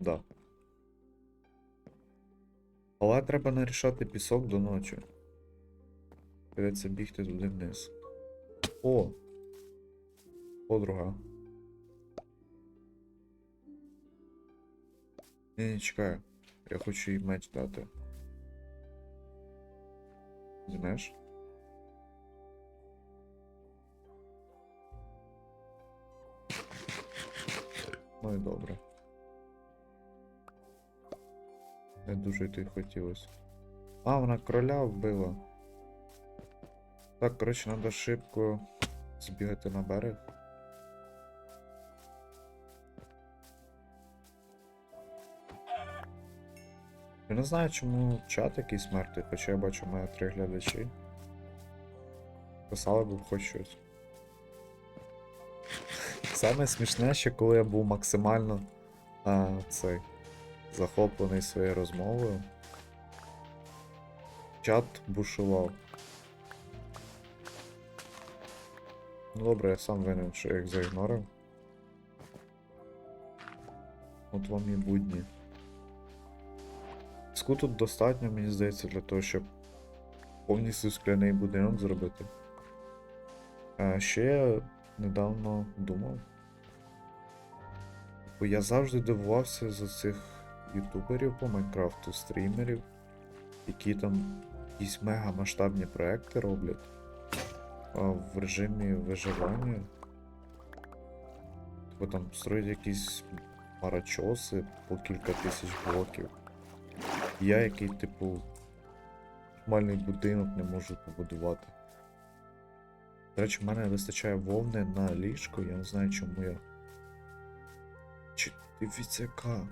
Да. Але треба нарішати пісок до ночі. Придеться бігти туди вниз. О! Подруга. Ні, не чекай. Я хочу їй меч дати. Знаєш? Ну і добре. Не дуже йти хотілося. А, вона кроля вбила. Так, коротше, треба шибко збігати на берег. Я не знаю, чому чат якийсь мертвий, хоча я бачу, мене три глядачі. Писали б хоч щось. Саме смішне, що коли я був максимально а, цей, захоплений своєю розмовою, чат бушував. Ну добре, я сам винен, що я їх заігнорив. От вам і будні. Піску тут достатньо, мені здається, для того, щоб повністю скляний будинок зробити. А ще я недавно думав. Бо я завжди дивувався за цих ютуберів по Майнкрафту, стрімерів, які там якісь мега масштабні проекти роблять в режимі виживання. Типу там строять якісь парачоси по кілька тисяч блоків. Я, який, типу, нормальний будинок не можу побудувати. До речі, в мене вистачає вовни на ліжко, я не знаю чому я. Чи дивіться яка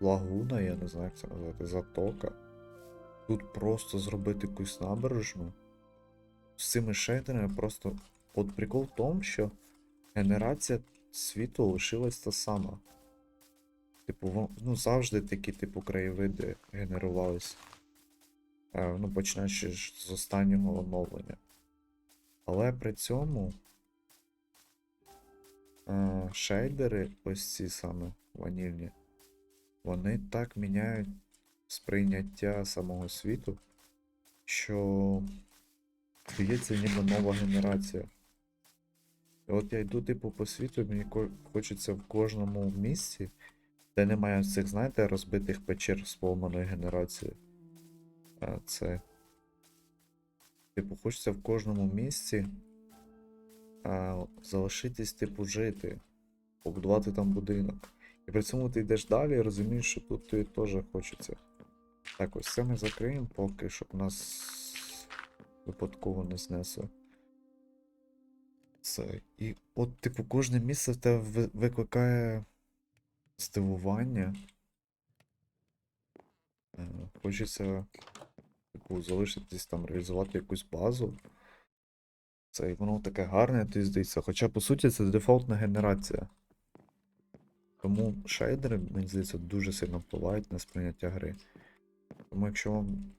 лагуна, я не знаю як це назвати, затока. Тут просто зробити якусь набережну. З цими шейдерами просто. От прикол в тому, що генерація світу лишилась та сама. Типу, ну завжди такі, типу, краєвиди генерувались. Е, ну, починаючи з останнього оновлення. Але при цьому е, шейдери, ось ці саме ванільні, вони так міняють сприйняття самого світу, що здається ніби нова генерація. І от я йду, типу, по світу, мені хочеться в кожному місці, де немає цих, знаєте, розбитих печер з генерації. Це. Типу, хочеться в кожному місці а, залишитись, типу, жити, побудувати там будинок. І при цьому ти йдеш далі і розумієш, що тут тобі теж хочеться. Так, ось це ми закриємо поки, щоб нас випадково не знесло. Це. І от, типу, кожне місце тебе викликає здивування. Е, Хочеться, типу, залишитись там, реалізувати якусь базу. Це воно таке гарне, тобі здається. Хоча, по суті, це дефолтна генерація. Тому шейдери, мені здається, дуже сильно впливають на сприйняття гри. Тому якщо вам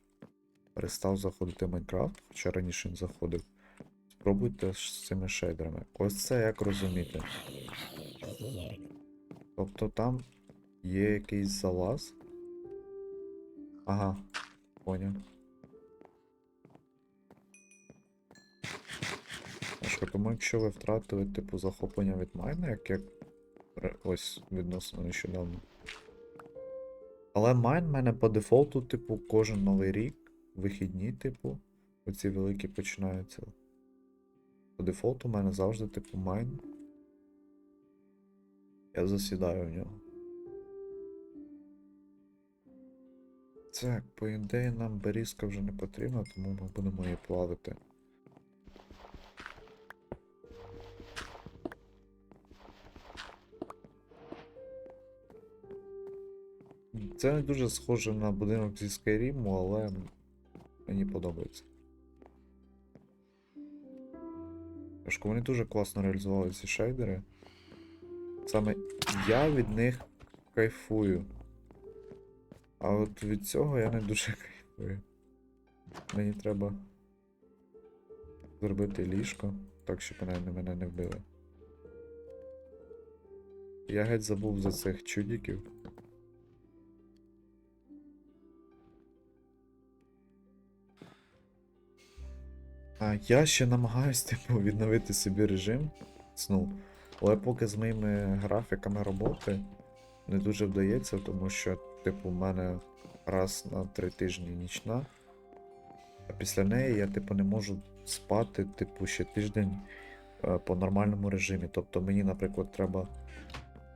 перестав заходити Майнкрафт, хоча раніше не заходив, спробуйте з цими шейдерами. Ось це як розуміти. Тобто там є якийсь залаз. Ага, поняв. Тому якщо ви втратили типу захоплення від майна, як я ре- ось відносно нещодавно. Але майн в мене по дефолту, типу, кожен новий рік, вихідні, типу, оці великі починаються. По дефолту в мене завжди, типу, майн. Я засідаю в нього. Так, по ідеї нам берізка вже не потрібна, тому ми будемо її плавити. Це не дуже схоже на будинок зі Скайріму, але мені подобається. Трошки вони дуже класно реалізували ці шейдери. Саме я від них кайфую. А от від цього я не дуже кайфую. Мені треба зробити ліжко, так щоб мене, мене не вбили. Я геть забув за цих чудіків. Я ще намагаюсь, типу, відновити собі режим сну. Але поки з моїми графіками роботи не дуже вдається, тому що, типу, в мене раз на три тижні нічна. А після неї я, типу, не можу спати, типу, ще тиждень е, по нормальному режимі. Тобто мені, наприклад, треба.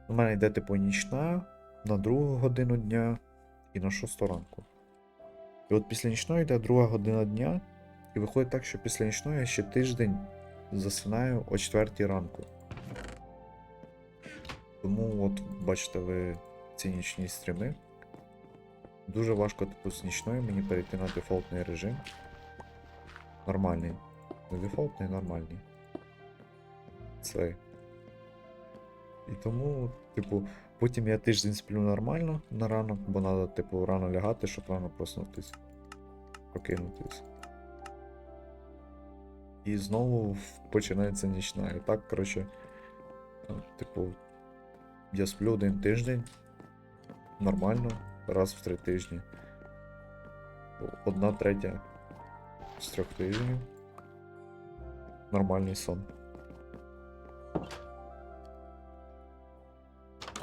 У мене йде, типу, нічна на другу годину дня і на шосту ранку. І от після нічної йде друга година дня, і виходить так, що після нічної я ще тиждень засинаю о 4 ранку. Тому, от, бачите, ви ці нічні стріми. Дуже важко типу з нічної мені перейти на дефолтний режим. Нормальний. Не дефолтний, нормальний. Цей. І тому, типу, потім я тиждень сплю нормально на ранок, бо треба, типу, рано лягати, щоб рано проснутись. Прокинутись. І знову починається нічна. І так, коротше, е, типу, я сплю один тиждень. Нормально, раз в три тижні. Одна третя з трьох тижнів. Нормальний сон.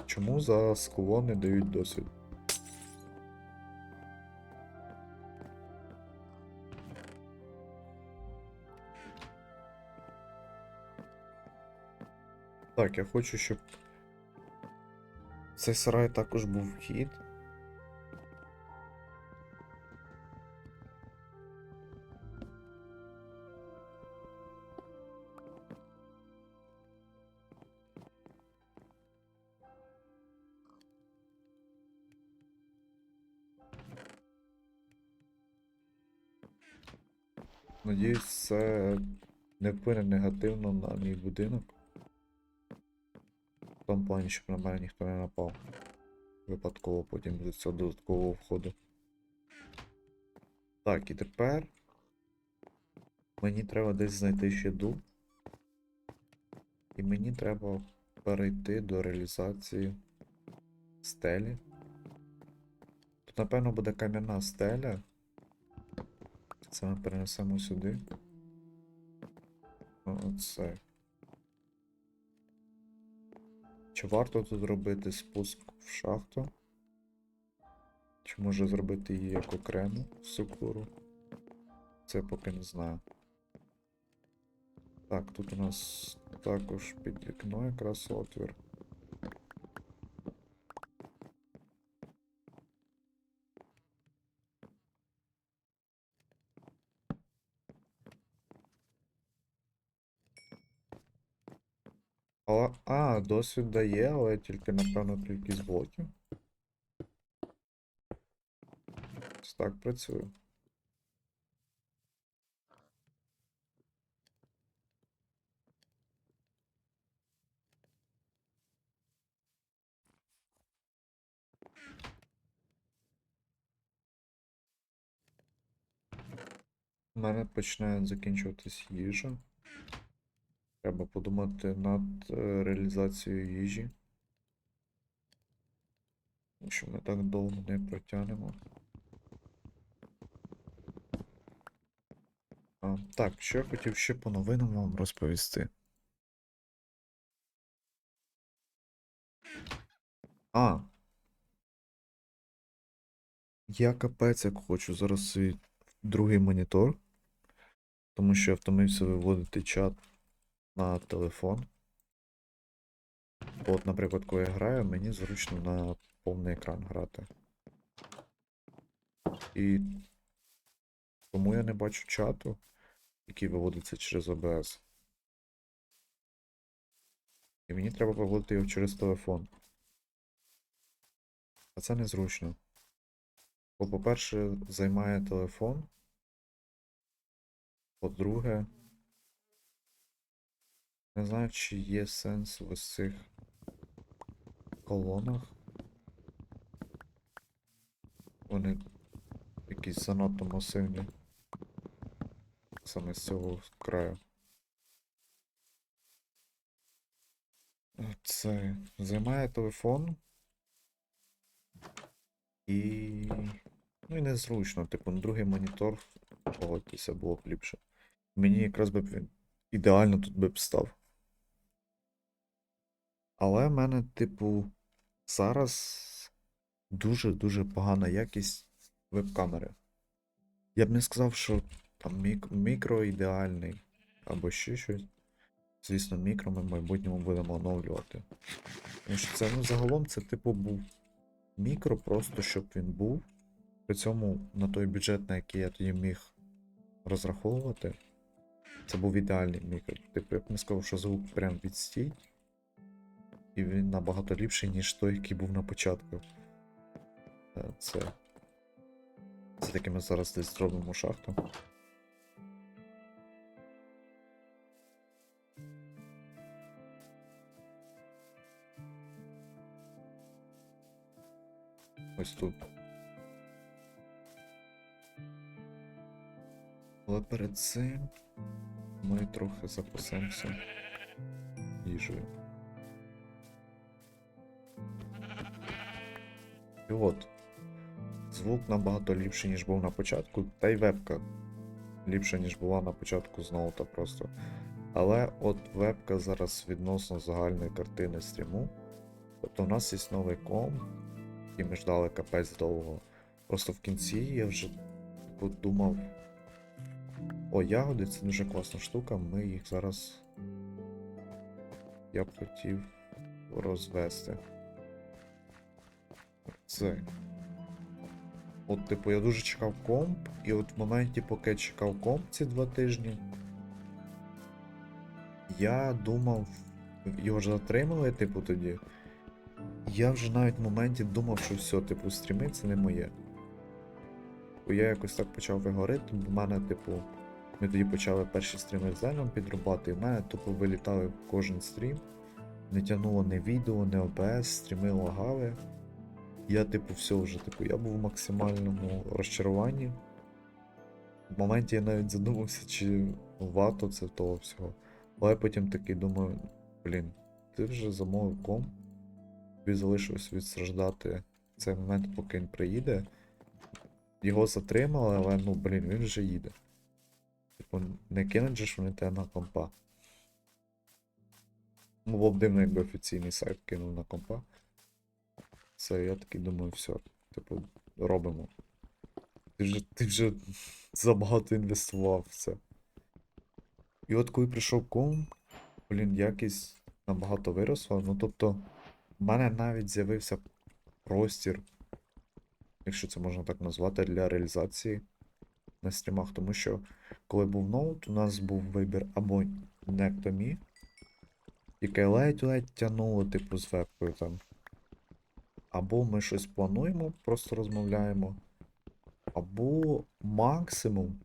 Чому за скло не дають досвід? Так, я хочу, щоб цей сарай також був вхід. Надіюсь, це не вплине негативно на мій будинок. Тому плані, щоб на мене ніхто не напав. Випадково потім з цього додаткового входу. Так, і тепер мені треба десь знайти ще дуб. І мені треба перейти до реалізації стелі. Тут, напевно, буде кам'яна стеля. Це ми перенесемо сюди. Оце. Чи варто тут робити спуск в шахту? Чи може зробити її як окрему структуру? Це поки не знаю. Так, тут у нас також під вікно якраз отвір. Але, а, досвід дає, але тільки, напевно, кількість блоків. Ось Так працює. У мене починає закінчуватись їжа. Треба подумати над е, реалізацією їжі. Що ми так довго не протягнемо. А, так, що я хотів ще по новинам вам розповісти. А. Я капець як хочу зараз свій другий монітор. Тому що я втомився виводити чат на телефон. От, наприклад, коли я граю, мені зручно на повний екран грати. І тому я не бачу чату, який виводиться через OBS. І мені треба виводити його через телефон. А це незручно. Бо, по-перше, займає телефон. По-друге, не знаю, чи є сенс в ось цих колонах. Вони якісь занадто масивні. Саме з цього краю. Це займає телефон. І. Ну і незручно, типу, на другий монітор погодьтеся було б ліпше. Мені якраз би ідеально тут би б став. Але в мене, типу, зараз дуже-дуже погана якість веб-камери. Я б не сказав, що там мік- мікро ідеальний або ще щось. Звісно, мікро ми в майбутньому будемо оновлювати. Тому що це, ну, загалом, це типу був мікро, просто щоб він був. При цьому на той бюджет, на який я тоді міг розраховувати, це був ідеальний мікро. Типу, я б не сказав, що звук прям відстій. І він набагато ліпший, ніж той, який був на початку. Е, Це. Це таки ми зараз десь зробимо шахту. Ось тут. Але перед цим ми трохи запасемося їжею. І от. Звук набагато ліпший, ніж був на початку, та й вебка ліпша, ніж була на початку знову та просто. Але от вебка зараз відносно загальної картини стріму. Тобто у нас є новий ком, який ми ждали капець довго. Просто в кінці я вже типу, думав. О, ягоди це дуже класна штука, ми їх зараз. Я б хотів розвести. Це. От, типу, я дуже чекав комп, і от в моменті, поки я чекав комп ці два тижні, я думав, його ж затримали, типу, тоді. Я вже навіть в моменті думав, що все, типу, стріми це не моє. Бо я якось так почав вигорити, в мене, типу, ми тоді почали перші стріми з Зеном підрубати, і в мене тупо вилітали кожен стрім. Не тягнуло ні відео, ні ОБС, стріми лагали. Я, типу, все вже, типу, я був в максимальному розчаруванні. В моменті я навіть задумався, чи варто це того всього. Але потім такий думаю, блін, ти вже замовив комп, тобі залишилось відстраждати цей момент, поки він приїде. Його затримали, але ну, блін, він вже їде. Типу, не кинуть же ж вони тебе на компа. Ну, було б дивно, якби офіційний сайт кинув на компа. Це я такий думаю, все, типу, робимо. Ти вже, ти вже забагато інвестував в це. І от коли прийшов ком, блін, якість набагато виросла. Ну тобто, в мене навіть з'явився простір, якщо це можна так назвати, для реалізації на стрімах. Тому що коли був ноут, у нас був вибір або Nectomi, яке ледь-ледь тягнуло, типу, з вебкою там. Або ми щось плануємо, просто розмовляємо. Або максимум.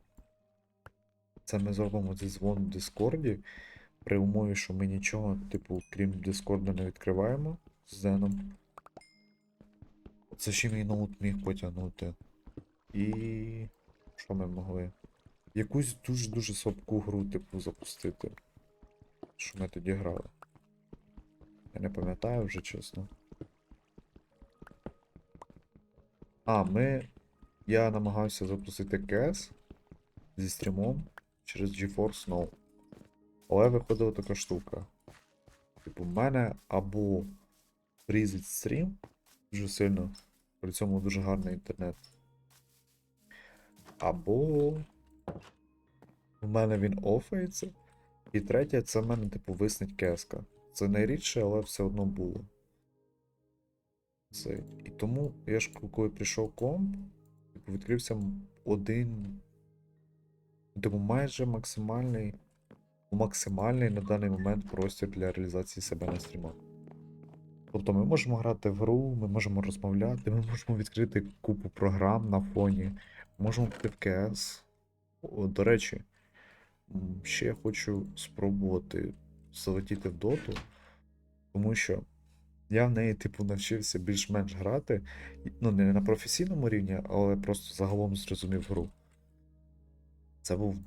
Це ми зробимо зі дзвон в Дискорді. При умові, що ми нічого, типу, крім Дискорда не відкриваємо з Зеном. Це ще мій ноут міг потягнути. І. Що ми могли? Якусь дуже-дуже слабку гру, типу, запустити. Що ми тоді грали. Я не пам'ятаю вже чесно. А, ми. Я намагався запустити CS зі стрімом через GeForce Now. Але виходила така штука. Типу, в мене або фрізить стрім дуже сильно, при цьому дуже гарний інтернет. Або в мене він офається. І третє, це в мене, типу, виснить кеска. Це найрідше, але все одно було. Це. І тому я ж коли прийшов комп, типу, відкрився один. Типу, майже максимальний. Максимальний на даний момент простір для реалізації себе на стрімах. Тобто ми можемо грати в гру, ми можемо розмовляти, ми можемо відкрити купу програм на фоні, можемо піти в КС. О, До речі, ще я хочу спробувати залетіти в доту, тому що я в неї, типу, навчився більш-менш грати. Ну, не на професійному рівні, але просто загалом зрозумів гру. Це був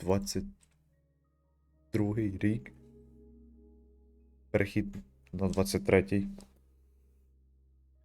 22-й рік. Перехід на 23-й.